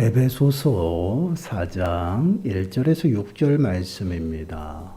에베소서 4장 1절에서 6절 말씀입니다.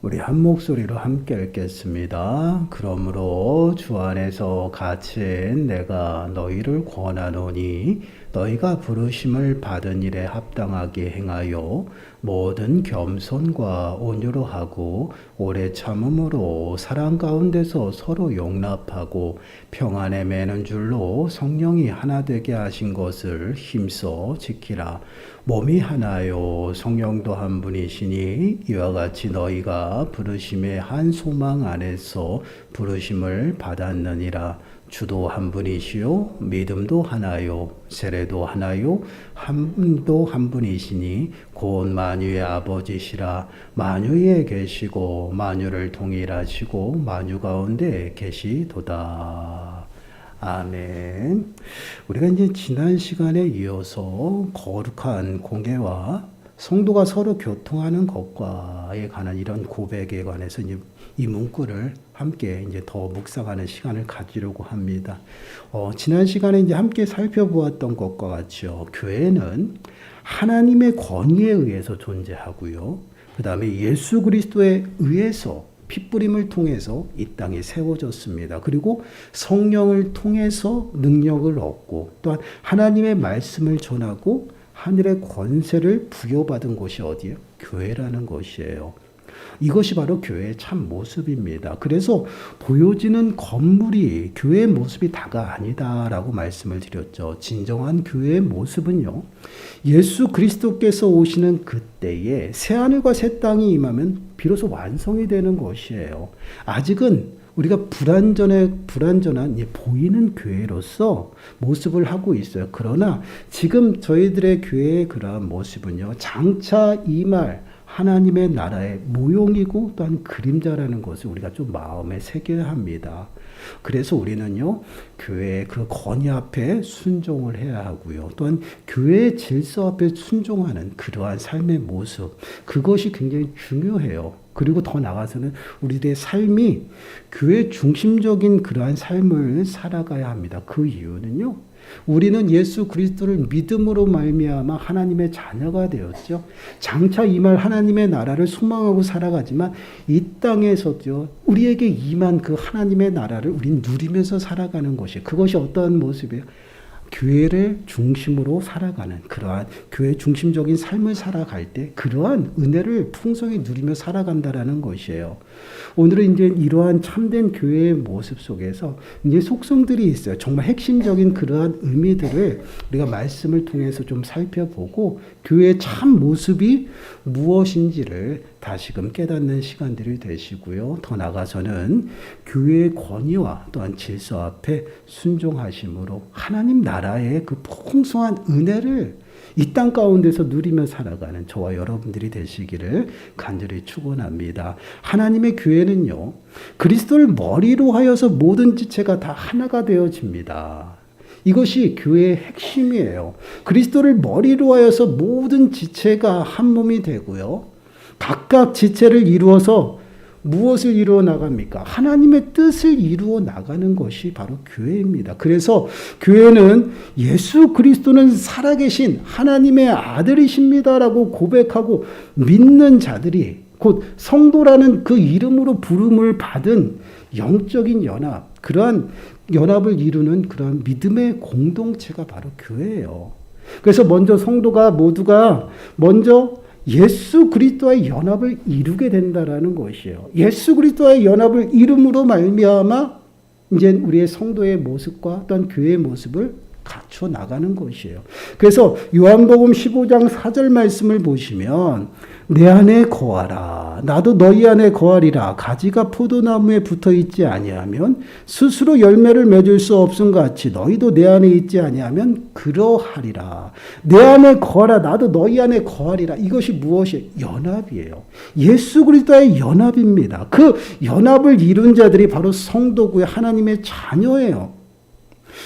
우리 한 목소리로 함께 읽겠습니다. 그러므로 주 안에서 갇힌 내가 너희를 권하노니 너희가 부르심을 받은 일에 합당하게 행하여 모든 겸손과 온유로 하고 오래 참음으로 사랑 가운데서 서로 용납하고 평안에 매는 줄로 성령이 하나 되게 하신 것을 힘써 지키라. 몸이 하나요 성령도 한 분이시니 이와 같이 너희가 부르심의 한 소망 안에서 부르심을 받았느니라. 주도 한 분이시요 믿음도 하나요 세례도 하나요 함도 한 분이시니 곧만 유의 아버지시라 만유에 계시고 만유를 동일하시고 만유 가운데 계시도다 아멘. 우리가 이제 지난 시간에 이어서 거룩한 공예와 성도가 서로 교통하는 것과에 관한 이런 고백에 관해서 이제 이 문구를 함께 이제 더 묵상하는 시간을 가지려고 합니다. 어, 지난 시간에 이제 함께 살펴보았던 것과 같이요. 교회는 하나님의 권위에 의해서 존재하고요. 그 다음에 예수 그리스도에 의해서 핏부림을 통해서 이 땅에 세워졌습니다. 그리고 성령을 통해서 능력을 얻고 또한 하나님의 말씀을 전하고 하늘의 권세를 부여받은 곳이 어디예요? 교회라는 것이에요. 이것이 바로 교회의 참 모습입니다. 그래서 보여지는 건물이 교회의 모습이 다가 아니다라고 말씀을 드렸죠. 진정한 교회의 모습은요. 예수 그리스도께서 오시는 그때에 새 하늘과 새 땅이 임하면 비로소 완성이 되는 것이에요. 아직은 우리가 불완전해 불완전한 보이는 교회로서 모습을 하고 있어요. 그러나 지금 저희들의 교회의 그러한 모습은요. 장차 이말 하나님의 나라의 모형이고 또한 그림자라는 것을 우리가 좀 마음에 새겨야 합니다. 그래서 우리는요, 교회의 그 권위 앞에 순종을 해야 하고요. 또한 교회의 질서 앞에 순종하는 그러한 삶의 모습, 그것이 굉장히 중요해요. 그리고 더 나아가서는 우리들의 삶이 교회 중심적인 그러한 삶을 살아가야 합니다. 그 이유는요. 우리는 예수 그리스도를 믿음으로 말미암아 하나님의 자녀가 되었죠. 장차 임할 하나님의 나라를 소망하고 살아가지만 이 땅에서죠. 우리에게 임한 그 하나님의 나라를 우린 누리면서 살아가는 것이 그것이 어떠한 모습이에요? 교회를 중심으로 살아가는 그러한 교회 중심적인 삶을 살아갈 때 그러한 은혜를 풍성히 누리며 살아간다라는 것이에요. 오늘은 이제 이러한 참된 교회의 모습 속에서 이제 속성들이 있어요. 정말 핵심적인 그러한 의미들을 우리가 말씀을 통해서 좀 살펴보고 교회의 참 모습이 무엇인지를 다시금 깨닫는 시간들이 되시고요. 더 나가서는 교회의 권위와 또한 질서 앞에 순종하심으로 하나님 나라의 그 풍성한 은혜를 이 땅 가운데서 누리며 살아가는 저와 여러분들이 되시기를 간절히 축원합니다. 하나님의 교회는요. 그리스도를 머리로 하여서 모든 지체가 다 하나가 되어집니다. 이것이 교회의 핵심이에요. 그리스도를 머리로 하여서 모든 지체가 한 몸이 되고요. 각각 지체를 이루어서 무엇을 이루어 나갑니까? 하나님의 뜻을 이루어 나가는 것이 바로 교회입니다. 그래서 교회는 예수 그리스도는 살아계신 하나님의 아들이십니다라고 고백하고 믿는 자들이 곧 성도라는 그 이름으로 부름을 받은 영적인 연합, 그러한 연합을 이루는 그러한 믿음의 공동체가 바로 교회예요. 그래서 먼저 성도가 모두가 먼저 예수 그리스도와의 연합을 이루게 된다라는 것이에요. 예수 그리스도와의 연합을 이름으로 말미암아 이제 우리의 성도의 모습과 또한 교회의 모습을 갖춰 나가는 것이에요. 그래서 요한복음 15장 4절 말씀을 보시면 내 안에 거하라. 나도 너희 안에 거하리라. 가지가 포도나무에 붙어 있지 아니하면 스스로 열매를 맺을 수 없음 같이 너희도 내 안에 있지 아니하면 그러하리라. 내 안에 거하라. 나도 너희 안에 거하리라. 이것이 무엇이에요? 연합이에요. 예수 그리스도의 연합입니다. 그 연합을 이룬 자들이 바로 성도고요. 하나님의 자녀예요.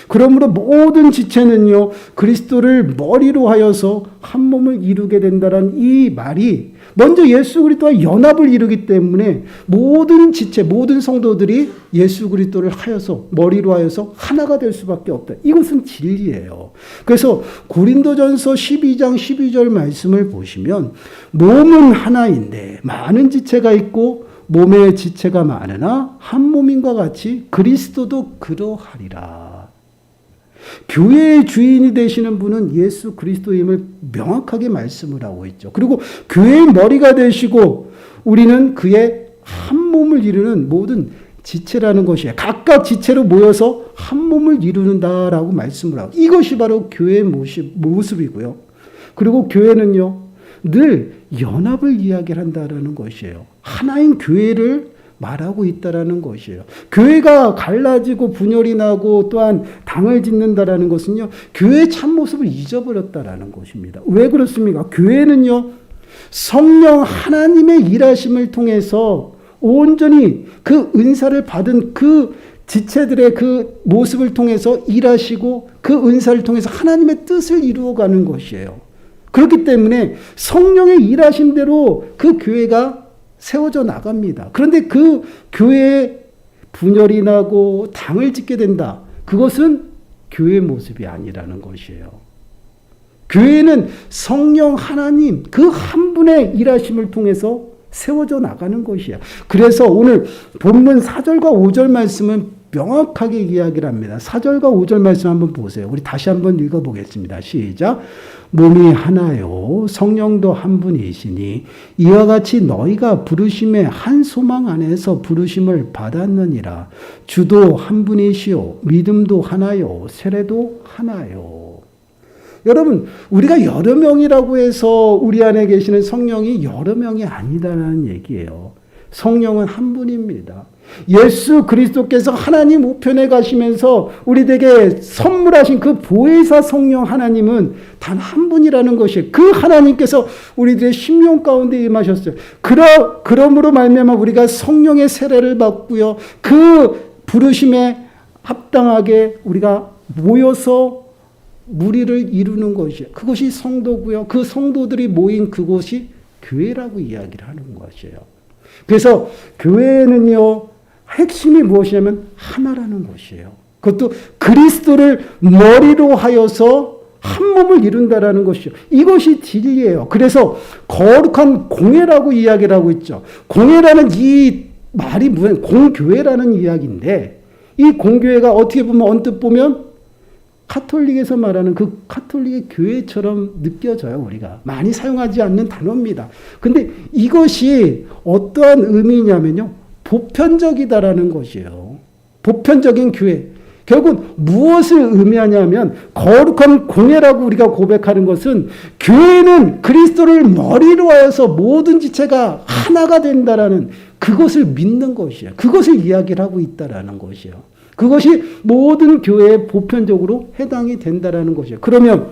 그러므로 모든 지체는요, 그리스도를 머리로 하여서 한 몸을 이루게 된다는 이 말이 먼저 예수 그리스도와 연합을 이루기 때문에 모든 지체, 모든 성도들이 예수 그리스도를 하여서 머리로 하여서 하나가 될 수밖에 없다. 이것은 진리예요. 그래서 고린도전서 12장 12절 말씀을 보시면 몸은 하나인데 많은 지체가 있고 몸의 지체가 많으나 한 몸인과 같이 그리스도도 그러하리라. 교회의 주인이 되시는 분은 예수 그리스도임을 명확하게 말씀을 하고 있죠. 그리고 교회의 머리가 되시고 우리는 그의 한 몸을 이루는 모든 지체라는 것이에요. 각각 지체로 모여서 한 몸을 이루는다라고 말씀을 하고 이것이 바로 교회의 모습, 모습이고요. 그리고 교회는요, 늘 연합을 이야기한다라는 것이에요. 하나인 교회를 말하고 있다라는 것이에요. 교회가 갈라지고 분열이 나고 또한 당을 짓는다라는 것은요, 교회의 참모습을 잊어버렸다라는 것입니다. 왜 그렇습니까? 교회는요, 성령 하나님의 일하심을 통해서 온전히 그 은사를 받은 그 지체들의 그 모습을 통해서 일하시고 그 은사를 통해서 하나님의 뜻을 이루어가는 것이에요. 그렇기 때문에 성령의 일하심대로 그 교회가 세워져 나갑니다. 그런데 그 교회에 분열이 나고 당을 짓게 된다. 그것은 교회 모습이 아니라는 것이에요. 교회는 성령 하나님 그 한 분의 일하심을 통해서 세워져 나가는 것이야. 그래서 오늘 본문 4절과 5절 말씀은 명확하게 이야기를 합니다. 4절과 5절 말씀 한번 보세요. 우리 다시 한번 읽어보겠습니다. 시작. 몸이 하나요. 성령도 한 분이시니 이와 같이 너희가 부르심의 한 소망 안에서 부르심을 받았느니라. 주도 한 분이시요. 믿음도 하나요. 세례도 하나요. 여러분, 우리가 여러 명이라고 해서 우리 안에 계시는 성령이 여러 명이 아니다라는 얘기예요. 성령은 한 분입니다. 예수 그리스도께서 하나님 우편에 가시면서 우리에게 선물하신 그 보혜사 성령 하나님은 단 한 분이라는 것이에요. 그 하나님께서 우리들의 심령 가운데 임하셨어요. 그러 그러므로 말미암아 우리가 성령의 세례를 받고요. 그 부르심에 합당하게 우리가 모여서 무리를 이루는 것이에요. 그것이 성도고요. 그 성도들이 모인 그곳이 교회라고 이야기를 하는 것이에요. 그래서 교회는요, 핵심이 무엇이냐면 하나라는 것이에요. 그것도 그리스도를 머리로 하여서 한 몸을 이룬다라는 것이죠. 이것이 진리예요. 그래서 거룩한 공예라고 이야기를 하고 있죠. 공예라는 이 말이 무슨 공교회라는 이야기인데 이 공교회가 어떻게 보면 언뜻 보면 카톨릭에서 말하는 그 카톨릭의 교회처럼 느껴져요, 우리가. 많이 사용하지 않는 단어입니다. 근데 이것이 어떠한 의미냐면요. 보편적이다라는 것이에요. 보편적인 교회. 결국 무엇을 의미하냐면 거룩한 공예라고 우리가 고백하는 것은 교회는 그리스도를 머리로 하여서 모든 지체가 하나가 된다라는 그것을 믿는 것이에요. 그것을 이야기를 하고 있다라는 것이에요. 그것이 모든 교회에 보편적으로 해당이 된다라는 것이에요. 그러면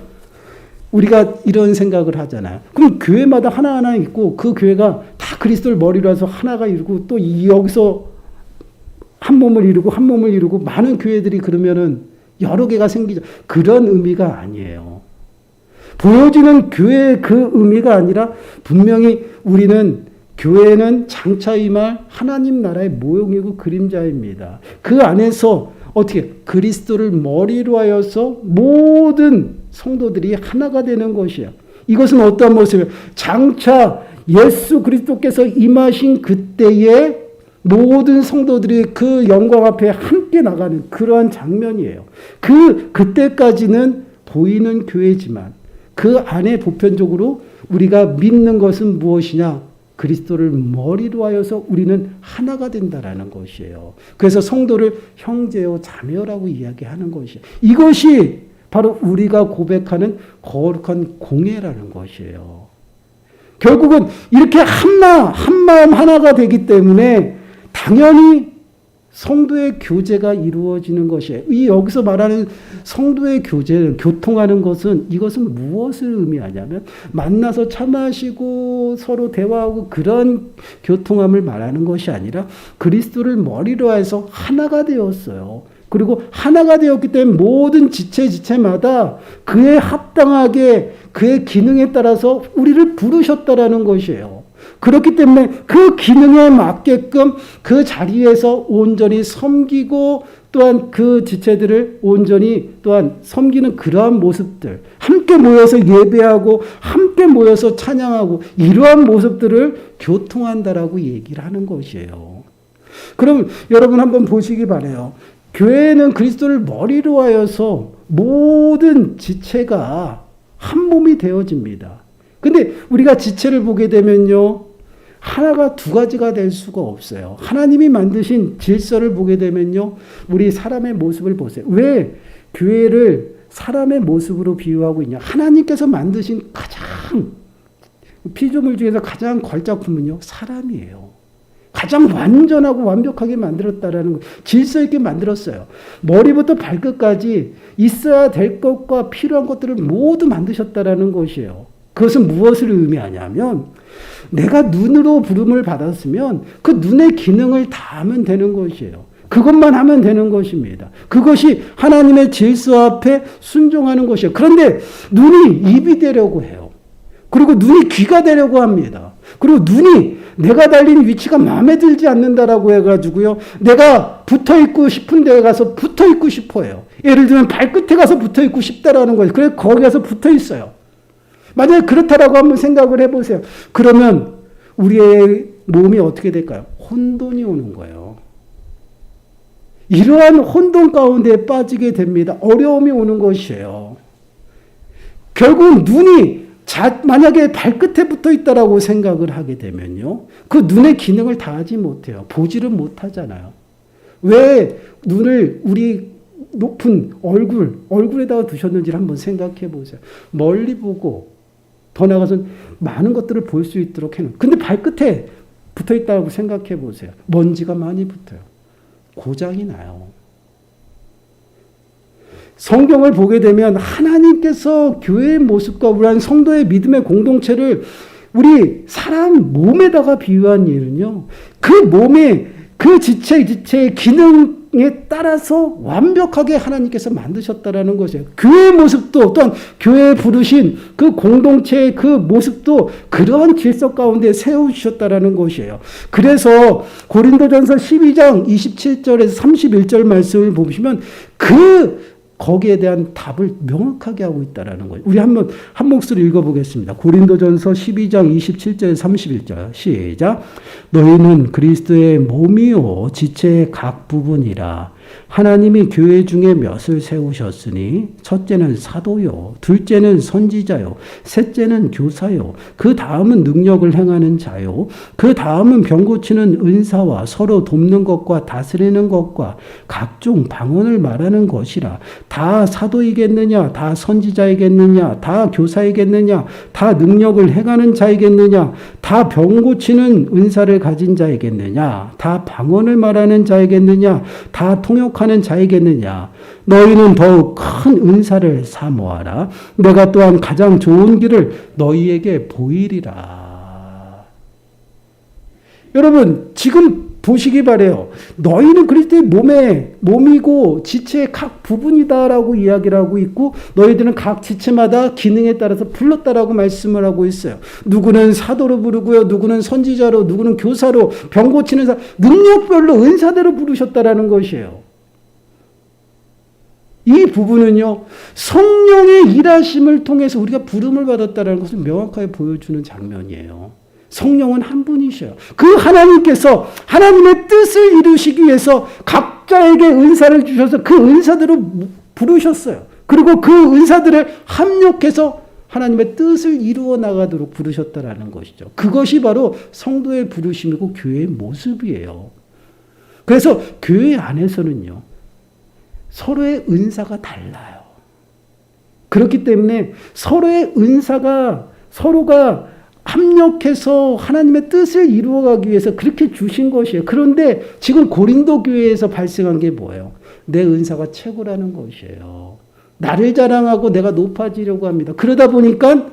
우리가 이런 생각을 하잖아요. 그럼 교회마다 하나하나 있고 그 교회가 다 그리스도를 머리로 해서 하나가 이루고 또 여기서 한 몸을 이루고 한 몸을 이루고 많은 교회들이 그러면은 여러 개가 생기죠. 그런 의미가 아니에요. 보여지는 교회의 그 의미가 아니라 분명히 우리는 교회는 장차 이말 하나님 나라의 모형이고 그림자입니다. 그 안에서 어떻게 그리스도를 머리로 하여서 모든 성도들이 하나가 되는 것이야. 이것은 어떤 모습이에요? 장차 예수 그리스도께서 임하신 그때에 모든 성도들이 그 영광 앞에 함께 나가는 그러한 장면이에요. 그 그때까지는 보이는 교회지만 그 안에 보편적으로 우리가 믿는 것은 무엇이냐? 그리스도를 머리로 하여서 우리는 하나가 된다라는 것이에요. 그래서 성도를 형제요 자매라고 이야기하는 것이에요. 이것이 바로 우리가 고백하는 거룩한 공예라는 것이에요. 결국은 이렇게 한마 한 마음 하나가 되기 때문에 당연히 성도의 교제가 이루어지는 것이에요. 이 여기서 말하는 성도의 교제는 교통하는 것은 이것은 무엇을 의미하냐면 만나서 차 마시고 서로 대화하고 그런 교통함을 말하는 것이 아니라 그리스도를 머리로 해서 하나가 되었어요. 그리고 하나가 되었기 때문에 모든 지체 지체마다 그에 합당하게 그의 기능에 따라서 우리를 부르셨다라는 것이에요. 그렇기 때문에 그 기능에 맞게끔 그 자리에서 온전히 섬기고 또한 그 지체들을 온전히 또한 섬기는 그러한 모습들, 함께 모여서 예배하고 함께 모여서 찬양하고 이러한 모습들을 교통한다라고 얘기를 하는 것이에요. 그럼 여러분 한번 보시기 바래요. 교회는 그리스도를 머리로 하여서 모든 지체가 한 몸이 되어집니다. 근데 우리가 지체를 보게 되면요. 하나가 두 가지가 될 수가 없어요. 하나님이 만드신 질서를 보게 되면요. 우리 사람의 모습을 보세요. 왜 교회를 사람의 모습으로 비유하고 있냐? 하나님께서 만드신 가장 피조물 중에서 가장 걸작품은요. 사람이에요. 가장 완전하고 완벽하게 만들었다라는 거, 질서 있게 만들었어요. 머리부터 발끝까지 있어야 될 것과 필요한 것들을 모두 만드셨다라는 것이에요. 그것은 무엇을 의미하냐면 내가 눈으로 부름을 받았으면 그 눈의 기능을 다 하면 되는 것이에요. 그것만 하면 되는 것입니다. 그것이 하나님의 질서 앞에 순종하는 것이에요. 그런데 눈이 입이 되려고 해요. 그리고 눈이 귀가 되려고 합니다. 그리고 눈이 내가 달린 위치가 마음에 들지 않는다라고 해가지고요. 내가 붙어 있고 싶은 데에 가서 붙어 있고 싶어요. 예를 들면 발끝에 가서 붙어 있고 싶다라는 거예요. 그래서 거기 가서 붙어 있어요. 만약에 그렇다라고 한번 생각을 해보세요. 그러면 우리의 몸이 어떻게 될까요? 혼돈이 오는 거예요. 이러한 혼돈 가운데 빠지게 됩니다. 어려움이 오는 것이에요. 결국 눈이 자, 만약에 발끝에 붙어 있다라고 생각을 하게 되면요. 그 눈의 기능을 다하지 못해요. 보지를 못하잖아요. 왜 눈을 우리 높은 얼굴, 얼굴에다가 두셨는지를 한번 생각해 보세요. 멀리 보고 더 나가서 많은 것들을 볼 수 있도록 해놓은. 근데 발끝에 붙어 있다고 생각해 보세요. 먼지가 많이 붙어요. 고장이 나요. 성경을 보게 되면 하나님께서 교회의 모습과 우리 성도의 믿음의 공동체를 우리 사람 몸에다가 비유한 일은요. 그 몸에 그 지체 지체의 기능에 따라서 완벽하게 하나님께서 만드셨다라는 것이에요. 교회의 모습도 또한 교회에 부르신 그 공동체의 그 모습도 그러한 질서 가운데 세우셨다라는 것이에요. 그래서 고린도전서 12장 27절에서 31절 말씀을 보시면 그 거기에 대한 답을 명확하게 하고 있다라는 거예요. 우리 한번 한 목소리 읽어보겠습니다. 고린도전서 12장 27절 31절 시작. 너희는 그리스도의 몸이요 지체의 각 부분이라 하나님이 교회 중에 몇을 세우셨으니 첫째는 사도요, 둘째는 선지자요, 셋째는 교사요, 그 다음은 능력을 행하는 자요, 그 다음은 병 고치는 은사와 서로 돕는 것과 다스리는 것과 각종 방언을 말하는 것이라 다 사도이겠느냐, 다 선지자이겠느냐, 다 교사이겠느냐, 다 능력을 행하는 자이겠느냐, 다 병 고치는 은사를 가진 자이겠느냐, 다 방언을 말하는 자이겠느냐, 다통 역하는 자이겠느냐. 너희는 더욱 큰 은사를 사모하라. 내가 또한 가장 좋은 길을 너희에게 보이리라. 여러분, 지금 보시기 바래요. 너희는 그리스도의 몸에 몸이고 지체의 각 부분이다라고 이야기를 하고 있고 너희들은 각 지체마다 기능에 따라서 불렀다라고 말씀을 하고 있어요. 누구는 사도로 부르고요. 누구는 선지자로, 누구는 교사로, 병 고치는 사 능력별로 은사대로 부르셨다라는 것이에요. 이 부분은요, 성령의 일하심을 통해서 우리가 부름을 받았다는 것을 명확하게 보여주는 장면이에요. 성령은 한 분이셔요. 그 하나님께서 하나님의 뜻을 이루시기 위해서 각자에게 은사를 주셔서 그 은사대로 부르셨어요. 그리고 그 은사들을 합력해서 하나님의 뜻을 이루어 나가도록 부르셨다라는 것이죠. 그것이 바로 성도의 부르심이고 교회의 모습이에요. 그래서 교회 안에서는요, 서로의 은사가 달라요. 그렇기 때문에 서로의 은사가 서로가 합력해서 하나님의 뜻을 이루어가기 위해서 그렇게 주신 것이에요. 그런데 지금 고린도 교회에서 발생한 게 뭐예요? 내 은사가 최고라는 것이에요. 나를 자랑하고 내가 높아지려고 합니다. 그러다 보니까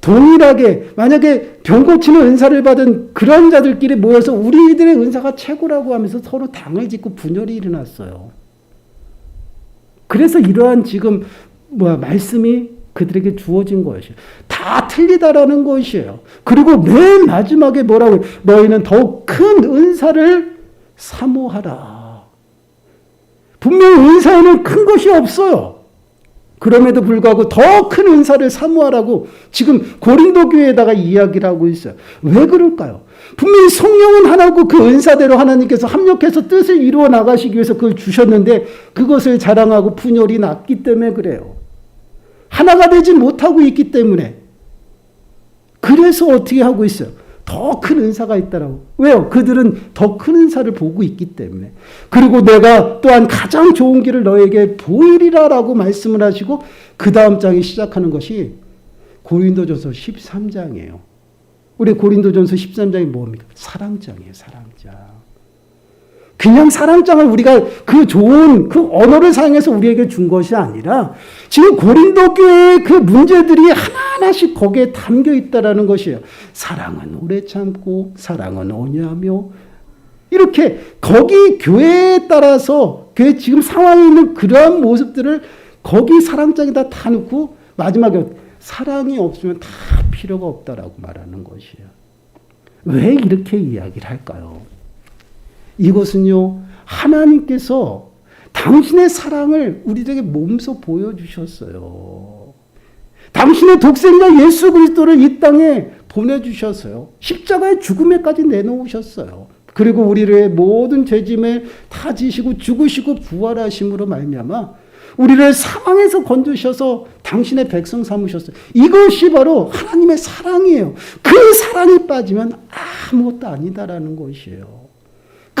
동일하게 만약에 병 고치는 은사를 받은 그런 자들끼리 모여서 우리들의 은사가 최고라고 하면서 서로 당을 짓고 분열이 일어났어요. 그래서 이러한 지금 뭐야 말씀이 그들에게 주어진 것이에요. 다 틀리다라는 것이에요. 그리고 맨 마지막에 뭐라고 너희는 더욱 큰 은사를 사모하라. 분명 은사에는 큰 것이 없어요. 그럼에도 불구하고 더 큰 은사를 사모하라고 지금 고린도 교회에다가 이야기를 하고 있어요. 왜 그럴까요? 분명히 성령은 하나고 그 은사대로 하나님께서 합력해서 뜻을 이루어 나가시기 위해서 그걸 주셨는데 그것을 자랑하고 분열이 났기 때문에 그래요. 하나가 되지 못하고 있기 때문에 그래서 어떻게 하고 있어요? 더 큰 은사가 있다라고. 왜요? 그들은 더 큰 은사를 보고 있기 때문에. 그리고 내가 또한 가장 좋은 길을 너에게 보이리라라고 말씀을 하시고 그 다음 장이 시작하는 것이 고린도전서 13장이에요. 우리 고린도전서 13장이 뭡니까? 사랑장이에요, 사랑장. 그냥 사랑장을 우리가 그 좋은 그 언어를 사용해서 우리에게 준 것이 아니라 지금 고린도 교회의 그 문제들이 하나하나씩 거기에 담겨 있다라는 것이에요. 사랑은 오래 참고 사랑은 오냐며 이렇게 거기 교회에 따라서 교회 지금 상황에 있는 그러한 모습들을 거기 사랑장에다 다 넣고 마지막에 사랑이 없으면 다 필요가 없다라고 말하는 것이에요. 왜 이렇게 이야기를 할까요? 이것은요, 하나님께서 당신의 사랑을 우리에게 몸소 보여주셨어요. 당신의 독생자 예수 그리스도를 이 땅에 보내주셨어요. 십자가의 죽음에까지 내놓으셨어요. 그리고 우리를 모든 죄짐을 다 지시고 죽으시고 부활하심으로 말미암아 우리를 사망에서 건드셔서 당신의 백성 삼으셨어요. 이것이 바로 하나님의 사랑이에요. 그 사랑이 빠지면 아무것도 아니다라는 것이에요.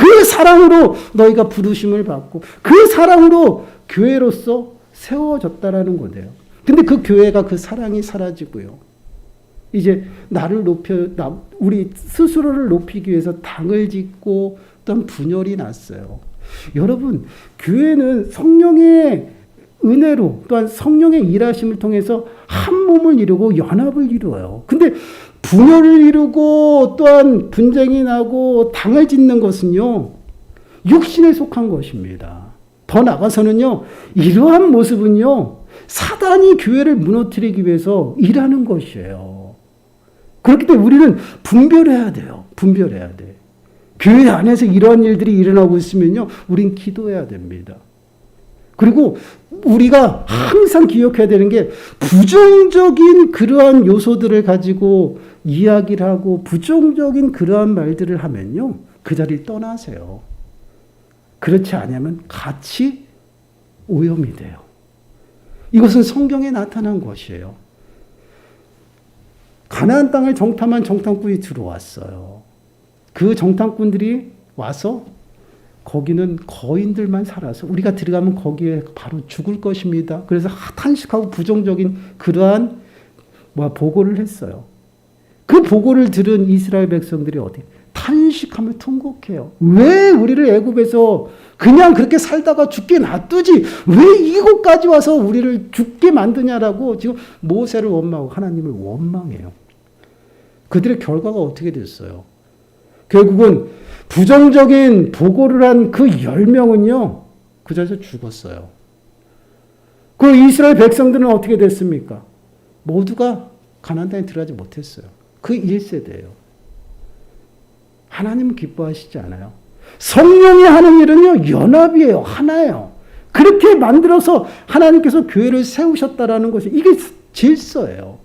그 사랑으로 너희가 부르심을 받고 그 사랑으로 교회로서 세워졌다라는 거예요. 근데 그 교회가 그 사랑이 사라지고요. 이제 나를 높여 우리 스스로를 높이기 위해서 당을 짓고 어떤 분열이 났어요. 여러분, 교회는 성령의 은혜로 또한 성령의 일하심을 통해서 한 몸을 이루고 연합을 이루어요. 근데 분열을 이루고 또한 분쟁이 나고 당을 짓는 것은요, 육신에 속한 것입니다. 더 나가서는요, 이러한 모습은요, 사단이 교회를 무너뜨리기 위해서 일하는 것이에요. 그렇기 때문에 우리는 분별해야 돼요. 분별해야 돼. 교회 안에서 이러한 일들이 일어나고 있으면요, 우린 기도해야 됩니다. 그리고 우리가 항상 기억해야 되는 게 부정적인 그러한 요소들을 가지고 이야기를 하고 부정적인 그러한 말들을 하면요. 그 자리를 떠나세요. 그렇지 않으면 같이 오염이 돼요. 이것은 성경에 나타난 것이에요. 가나안 땅을 정탐한 정탐꾼이 들어왔어요. 그 정탐꾼들이 와서 거기는 거인들만 살아서 우리가 들어가면 거기에 바로 죽을 것입니다. 그래서 탄식하고 부정적인 그러한 뭐 보고를 했어요. 그 보고를 들은 이스라엘 백성들이 어디 탄식하며 통곡해요. 왜 우리를 애굽에서 그냥 그렇게 살다가 죽게 놔두지 왜 이곳까지 와서 우리를 죽게 만드냐라고 지금 모세를 원망하고 하나님을 원망해요. 그들의 결과가 어떻게 됐어요? 결국은 부정적인 보고를 한 그 10명은요, 그 자리에서 죽었어요. 그 이스라엘 백성들은 어떻게 됐습니까? 모두가 가나안 땅에 들어가지 못했어요. 그 1세대예요. 하나님은 기뻐하시지 않아요. 성령이 하는 일은요, 연합이에요. 하나예요. 그렇게 만들어서 하나님께서 교회를 세우셨다라는 것이 이게 질서예요.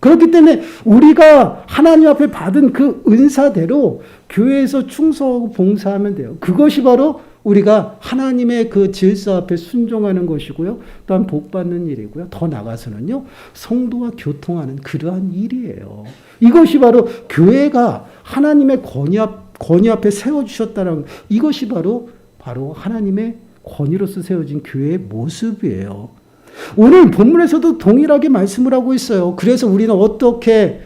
그렇기 때문에 우리가 하나님 앞에 받은 그 은사대로 교회에서 충성하고 봉사하면 돼요. 그것이 바로 우리가 하나님의 그 질서 앞에 순종하는 것이고요. 또한 복 받는 일이고요. 더 나가서는요. 성도와 교통하는 그러한 일이에요. 이것이 바로 교회가 하나님의 권위 앞 권위 앞에 세워 주셨다는 이것이 바로 바로 하나님의 권위로서 세워진 교회의 모습이에요. 오늘 본문에서도 동일하게 말씀을 하고 있어요. 그래서 우리는 어떻게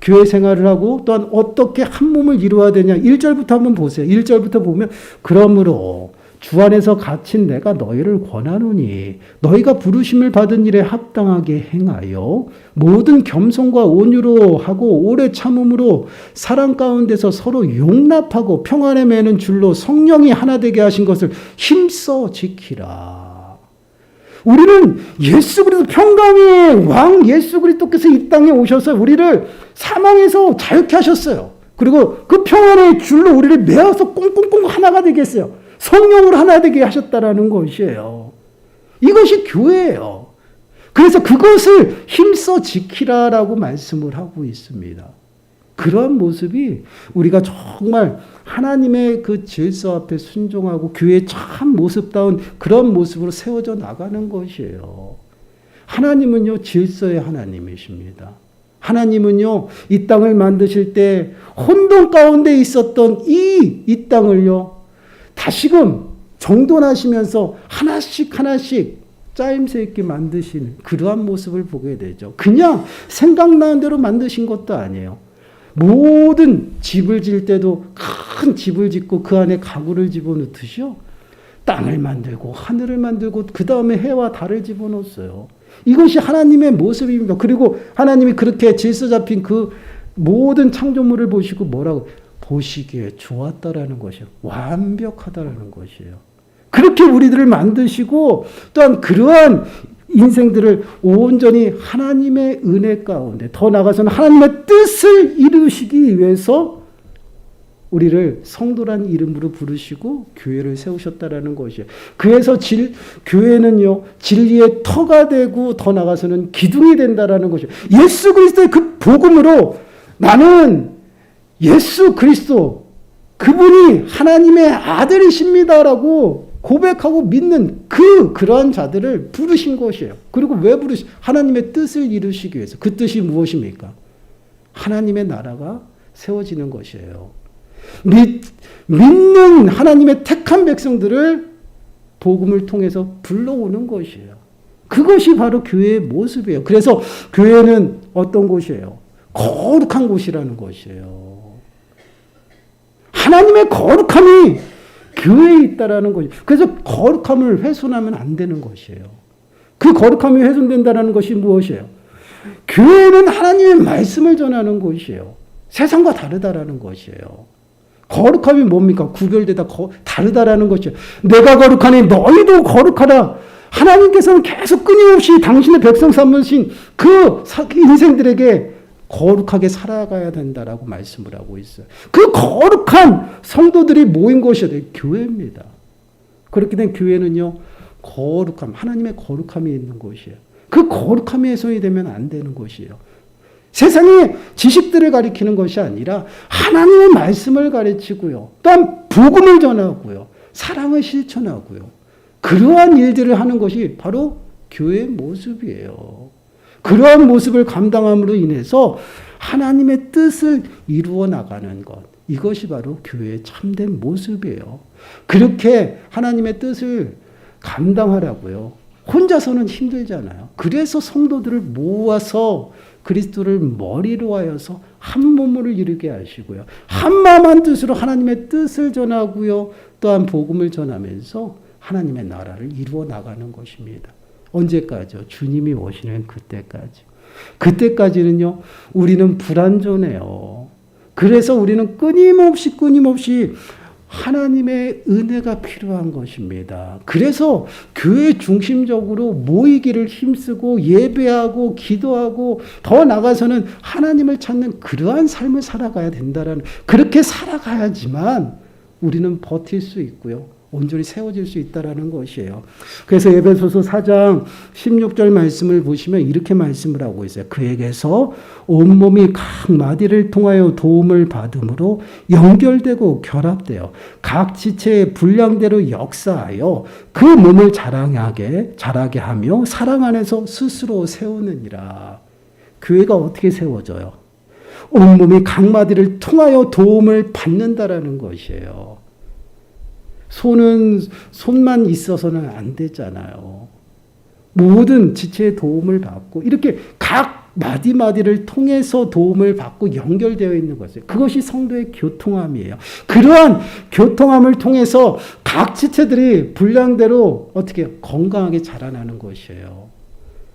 교회 생활을 하고 또한 어떻게 한 몸을 이루어야 되냐. 1절부터 한번 보세요. 1절부터 보면 그러므로 주 안에서 갇힌 내가 너희를 권하노니 너희가 부르심을 받은 일에 합당하게 행하여 모든 겸손과 온유로 하고 오래 참음으로 사랑 가운데서 서로 용납하고 평안에 매는 줄로 성령이 하나 되게 하신 것을 힘써 지키라. 우리는 예수 그리스도 평강의 왕 예수 그리스도께서 이 땅에 오셔서 우리를 사망에서 자유케 하셨어요. 그리고 그 평안의 줄로 우리를 메어서 꽁꽁꽁 하나가 되게 했어요. 성령으로 하나 되게 하셨다라는 것이에요. 이것이 교회예요. 그래서 그것을 힘써 지키라라고 말씀을 하고 있습니다. 그러한 모습이 우리가 정말 하나님의 그 질서 앞에 순종하고 교회의 참 모습다운 그런 모습으로 세워져 나가는 것이에요. 하나님은요, 질서의 하나님이십니다. 하나님은요, 이 땅을 만드실 때 혼돈 가운데 있었던 이, 이 땅을요, 다시금 정돈하시면서 하나씩 하나씩 짜임새 있게 만드시는 그러한 모습을 보게 되죠. 그냥 생각나는 대로 만드신 것도 아니에요. 모든 집을 질 때도 큰 집을 짓고 그 안에 가구를 집어넣듯이요. 땅을 만들고 하늘을 만들고 그 다음에 해와 달을 집어넣었어요. 이것이 하나님의 모습입니다. 그리고 하나님이 그렇게 질서 잡힌 그 모든 창조물을 보시고 뭐라고 보시기에 좋았다라는 것이요. 완벽하다라는 것이에요. 그렇게 우리들을 만드시고 또한 그러한 인생들을 온전히 하나님의 은혜 가운데 더 나아가서는 하나님의 뜻을 이루시기 위해서 우리를 성도란 이름으로 부르시고 교회를 세우셨다라는 것이에요. 그래서 질, 교회는요, 진리의 터가 되고 더 나아가서는 기둥이 된다라는 것이에요. 예수 그리스도의 그 복음으로 나는 예수 그리스도 그분이 하나님의 아들이십니다라고 고백하고 믿는 그 그러한 자들을 부르신 것이에요. 그리고 왜 부르시? 하나님의 뜻을 이루시기 위해서. 그 뜻이 무엇입니까? 하나님의 나라가 세워지는 것이에요. 믿, 믿는 하나님의 택한 백성들을 복음을 통해서 불러오는 것이에요. 그것이 바로 교회의 모습이에요. 그래서 교회는 어떤 곳이에요? 거룩한 곳이라는 것이에요. 하나님의 거룩함이 교회에 있다라는 것이. 그래서 거룩함을 훼손하면 안 되는 것이에요. 그 거룩함이 훼손된다는 것이 무엇이에요? 교회는 하나님의 말씀을 전하는 곳이에요. 세상과 다르다라는 것이에요. 거룩함이 뭡니까? 구별되다 거, 다르다라는 것이에요. 내가 거룩하니 너희도 거룩하라. 하나님께서는 계속 끊임없이 당신의 백성 삼으신 그 인생들에게 거룩하게 살아가야 된다라고 말씀을 하고 있어요. 그 거룩한 성도들이 모인 곳이 교회입니다. 그렇게 된 교회는요, 거룩함, 하나님의 거룩함이 있는 곳이에요. 그 거룩함이 훼손이 되면 안 되는 곳이에요. 세상의 지식들을 가리키는 것이 아니라 하나님의 말씀을 가르치고요. 또한 복음을 전하고요. 사랑을 실천하고요. 그러한 일들을 하는 것이 바로 교회의 모습이에요. 그러한 모습을 감당함으로 인해서 하나님의 뜻을 이루어 나가는 것. 이것이 바로 교회의 참된 모습이에요. 그렇게 하나님의 뜻을 감당하라고요. 혼자서는 힘들잖아요. 그래서 성도들을 모아서 그리스도를 머리로 하여서 한 몸을 이루게 하시고요. 한 마음 한 뜻으로 하나님의 뜻을 전하고요. 또한 복음을 전하면서 하나님의 나라를 이루어 나가는 것입니다. 언제까지요? 주님이 오시는 그때까지. 그때까지는요, 우리는 불완전해요. 그래서 우리는 끊임없이 끊임없이 하나님의 은혜가 필요한 것입니다. 그래서 교회 중심적으로 모이기를 힘쓰고 예배하고 기도하고 더 나가서는 하나님을 찾는 그러한 삶을 살아가야 된다라는 그렇게 살아가야지만 우리는 버틸 수 있고요. 온전히 세워질 수 있다라는 것이에요. 그래서 에베소서 4장 16절 말씀을 보시면 이렇게 말씀을 하고 있어요. 그에게서 온몸이 각 마디를 통하여 도움을 받음으로 연결되고 결합되어 각 지체의 분량대로 역사하여 그 몸을 자랑하게 자라게 하며 사랑 안에서 스스로 세우느니라. 교회가 어떻게 세워져요? 온몸이 각 마디를 통하여 도움을 받는다라는 것이에요. 손은 손만 있어서는 안 되잖아요. 모든 지체의 도움을 받고 이렇게 각 마디마디를 통해서 도움을 받고 연결되어 있는 것이에요. 그것이 성도의 교통함이에요. 그러한 교통함을 통해서 각 지체들이 분량대로 어떻게 건강하게 자라나는 것이에요.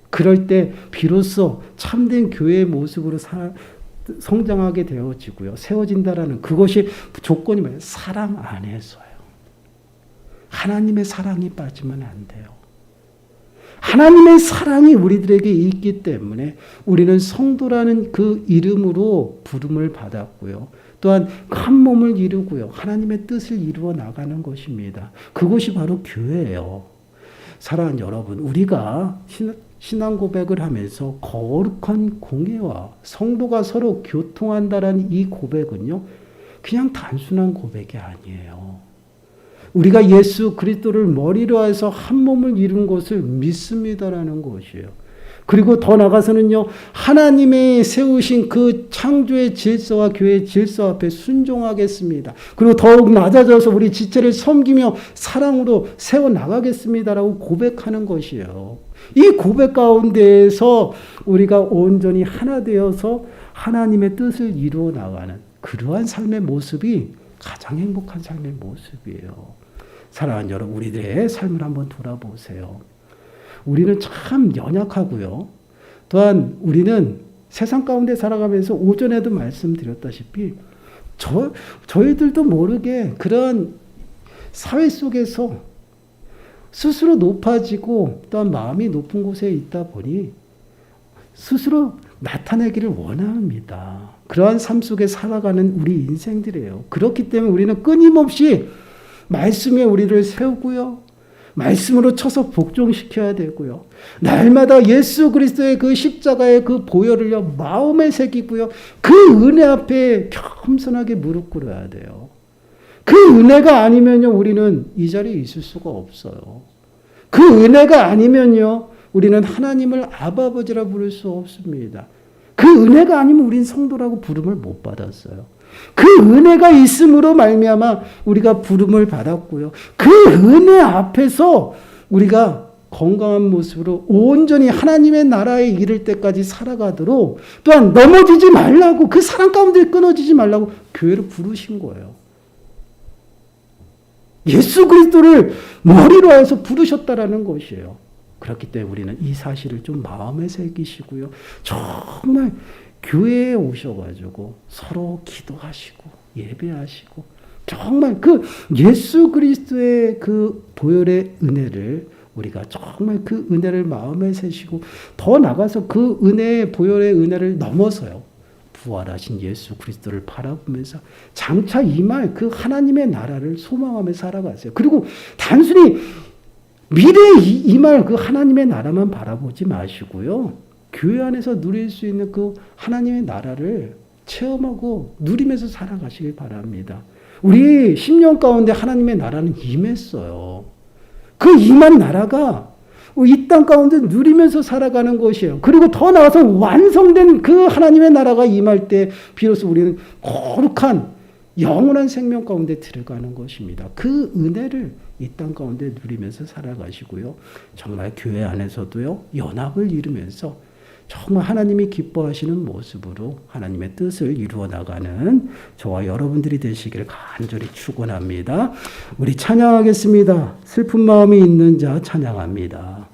그럴 때 비로소 참된 교회의 모습으로 사, 성장하게 되어지고요. 세워진다라는 그것이 조건이 뭐예요? 사랑 안에서요. 하나님의 사랑이 빠지면 안 돼요. 하나님의 사랑이 우리들에게 있기 때문에 우리는 성도라는 그 이름으로 부름을 받았고요. 또한 한 몸을 이루고요. 하나님의 뜻을 이루어 나가는 것입니다. 그것이 바로 교회예요. 사랑하는 여러분, 우리가 신, 신앙 고백을 하면서 거룩한 공예와 성도가 서로 교통한다라는 이 고백은요, 그냥 단순한 고백이 아니에요. 우리가 예수 그리스도를 머리로 해서 한 몸을 이룬 것을 믿습니다라는 것이에요. 그리고 더 나가서는요, 하나님의 세우신 그 창조의 질서와 교회의 질서 앞에 순종하겠습니다. 그리고 더욱 낮아져서 우리 지체를 섬기며 사랑으로 세워 나가겠습니다라고 고백하는 것이에요. 이 고백 가운데에서 우리가 온전히 하나 되어서 하나님의 뜻을 이루어 나가는 그러한 삶의 모습이 가장 행복한 삶의 모습이에요. 사랑하는 여러분, 우리들의 삶을 한번 돌아보세요. 우리는 참 연약하고요. 또한 우리는 세상 가운데 살아가면서 오전에도 말씀드렸다시피 저, 저희들도 모르게 그런 사회 속에서 스스로 높아지고 또한 마음이 높은 곳에 있다 보니 스스로 나타내기를 원합니다. 그러한 삶 속에 살아가는 우리 인생들이에요. 그렇기 때문에 우리는 끊임없이 말씀에 우리를 세우고요. 말씀으로 쳐서 복종시켜야 되고요. 날마다 예수 그리스도의 그 십자가의 그 보혈을요, 마음에 새기고요. 그 은혜 앞에 겸손하게 무릎 꿇어야 돼요. 그 은혜가 아니면요, 우리는 이 자리에 있을 수가 없어요. 그 은혜가 아니면요, 우리는 하나님을 아버지라 부를 수 없습니다. 그 은혜가 아니면 우린 성도라고 부름을 못 받았어요. 그 은혜가 있음으로 말미암아 우리가 부름을 받았고요. 그 은혜 앞에서 우리가 건강한 모습으로 온전히 하나님의 나라에 이를 때까지 살아가도록 또한 넘어지지 말라고 그 사랑 가운데 끊어지지 말라고 교회를 부르신 거예요. 예수 그리스도를 머리로 해서 부르셨다라는 것이에요. 그렇기 때문에 우리는 이 사실을 좀 마음에 새기시고요. 정말 교회에 오셔가지고 서로 기도하시고 예배하시고 정말 그 예수 그리스도의 그 보혈의 은혜를 우리가 정말 그 은혜를 마음에 새시고 더 나가서 그 은혜의 보혈의 은혜를 넘어서요. 부활하신 예수 그리스도를 바라보면서 장차 임할 그 하나님의 나라를 소망하며 살아가세요. 그리고 단순히 미래에 임할 그 하나님의 나라만 바라보지 마시고요. 교회 안에서 누릴 수 있는 그 하나님의 나라를 체험하고 누리면서 살아가시길 바랍니다. 우리 10년 가운데 하나님의 나라는 임했어요. 그 임한 나라가 이 땅 가운데 누리면서 살아가는 것이에요. 그리고 더 나아서 완성된 그 하나님의 나라가 임할 때 비로소 우리는 거룩한 영원한 생명 가운데 들어가는 것입니다. 그 은혜를 이 땅 가운데 누리면서 살아가시고요. 정말 교회 안에서도요, 연합을 이루면서 정말 하나님이 기뻐하시는 모습으로 하나님의 뜻을 이루어 나가는 저와 여러분들이 되시기를 간절히 축원합니다. 우리 찬양하겠습니다. 슬픈 마음이 있는 자 찬양합니다.